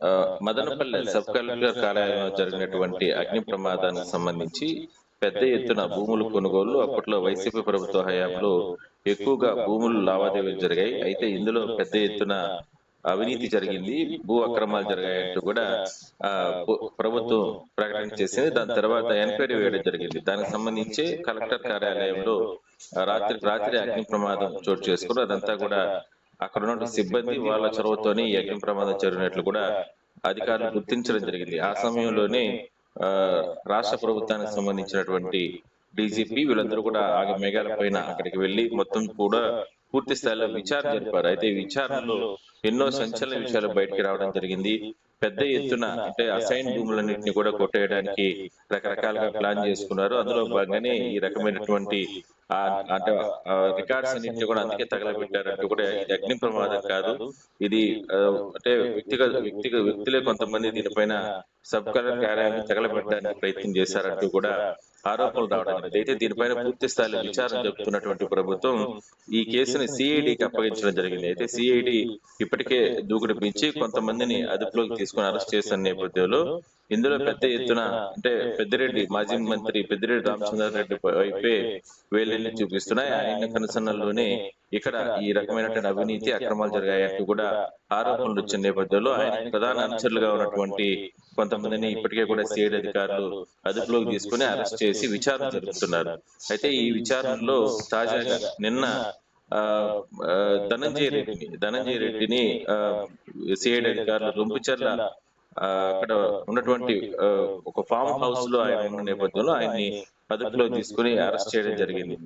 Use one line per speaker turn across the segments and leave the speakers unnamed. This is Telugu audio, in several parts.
ఆ, మదనపల్లె సబ్ కలెక్టర్ కార్యాలయంలో జరిగినటువంటి అగ్ని ప్రమాదానికి సంబంధించి పెద్ద ఎత్తున భూములు కొనుగోలు అప్పట్లో వైసీపీ ప్రభుత్వ హయాంలో ఎక్కువగా భూములు లావాదేవీలు జరిగాయి. అయితే ఇందులో పెద్ద ఎత్తున అవినీతి జరిగింది భూ అక్రమాలు జరిగాయంటూ కూడా ఆ ప్రభుత్వం ప్రకటన చేసింది. దాని తర్వాత ఎంక్వైరీ వేయడం జరిగింది. దానికి సంబంధించి కలెక్టర్ కార్యాలయంలో రాత్రి రాత్రి అగ్ని ప్రమాదం చోటు చేసుకుని అదంతా కూడా అక్కడ ఉన్న సిబ్బంది వాళ్ళ చొరవతోనే ఈ అగ్ని ప్రమాదం జరిగినట్లు కూడా అధికారులు గుర్తించడం జరిగింది. ఆ సమయంలోనే ఆ, రాష్ట్ర ప్రభుత్వానికి సంబంధించినటువంటి డీజీపీ వీళ్ళందరూ కూడా ఆగ మేఘాల పైన అక్కడికి వెళ్ళి మొత్తం కూడా పూర్తి స్థాయిలో విచారణ జరిపారు. అయితే ఈ విచారణలో ఎన్నో సంచలన విషయాలు బయటికి రావడం జరిగింది. పెద్ద ఎత్తున అంటే అసైన్ భూములన్నింటినీ కూడా కొట్టేయడానికి రకరకాలుగా ప్లాన్ చేసుకున్నారు. అందులో భాగంగానే ఈ రకమైనటువంటి ఆ అంటే రికార్డ్స్ అన్నింటినీ కూడా అందుకే తగలబెట్టారంటూ కూడా ఇది అగ్ని ప్రమాదం కాదు. ఇది అంటే వ్యక్తిగత వ్యక్తిగత వ్యక్తులే కొంతమంది దీనిపైన సబ్ కలెక్టర్ కార్యాలయాన్ని తగలబెట్టడానికి ప్రయత్నం చేశారంటూ కూడా ఆరోపణలు రావడం జరిగింది అయితే దీనిపైన పూర్తి స్థాయిలో విచారణ జరుపుతున్నటువంటి ప్రభుత్వం ఈ కేసుని సిఐడికి అప్పగించడం జరిగింది. అయితే సిఐడి ఇప్పటికే దూకుడు పెంచి కొంతమందిని అదుపులోకి తీసుకుని అరెస్ట్ చేసిన నేపథ్యంలో ఇందులో పెద్ద ఎత్తున అంటే పెద్దిరెడ్డి మాజీ మంత్రి పెద్దిరెడ్డి రామచంద్రారెడ్డి వైపే వేలెల్లి చూపిస్తున్నాయి. ఆయన కనుసన్నల్లోనే ఇక్కడ ఈ రకమైనటువంటి అవినీతి అక్రమాలు జరిగాయంటూ కూడా ఆరోపణలు వచ్చిన నేపథ్యంలో ఆయన ప్రధాన అనుచరులుగా ఉన్నటువంటి కొంతమందిని ఇప్పటికే కూడా సిఐడి అధికారులు అదుపులోకి తీసుకుని అరెస్ట్ చేసి విచారణ జరుపుతున్నారు. అయితే ఈ విచారణలో తాజాగా నిన్న ధనంజయ రెడ్డిని ధనంజయ రెడ్డిని సిఐడి అధికారులు రొంపిచర్ల అక్కడ ఉన్నటువంటి ఒక ఫామ్ హౌస్లో ఆయన ఉన్న నేపథ్యంలో ఆయన్ని అదుపులో తీసుకుని అరెస్ట్ చేయడం జరిగింది.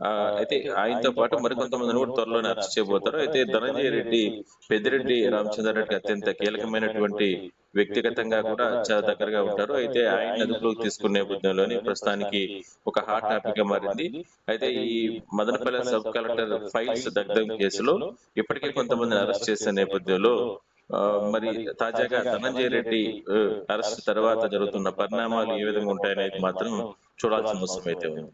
ఆ, అయితే ఆయనతో పాటు మరికొంతమందిని కూడా త్వరలోనే అరెస్ట్ చేయబోతారు. అయితే ధనంజయ రెడ్డి పెద్దిరెడ్డి రామచంద్రారెడ్డి అత్యంత కీలకమైనటువంటి వ్యక్తిగతంగా కూడా చాలా దగ్గరగా ఉంటారు. అయితే ఆయన అదుపులోకి తీసుకునే నేపథ్యంలోనే ప్రస్తుతానికి ఒక హాట్ టాపిక్గా మారింది. అయితే ఈ మదనపల్లె సబ్ కలెక్టర్ ఫైల్స్ దగ్ధం కేసులో ఇప్పటికే కొంతమందిని అరెస్ట్ చేసిన నేపథ్యంలో మరి తాజాగా ధనంజయ రెడ్డి అరెస్ట్ తర్వాత జరుగుతున్న పరిణామాలు ఏ విధంగా ఉంటాయనేది మాత్రం చూడాల్సిన అవసరం అయితే ఉంది.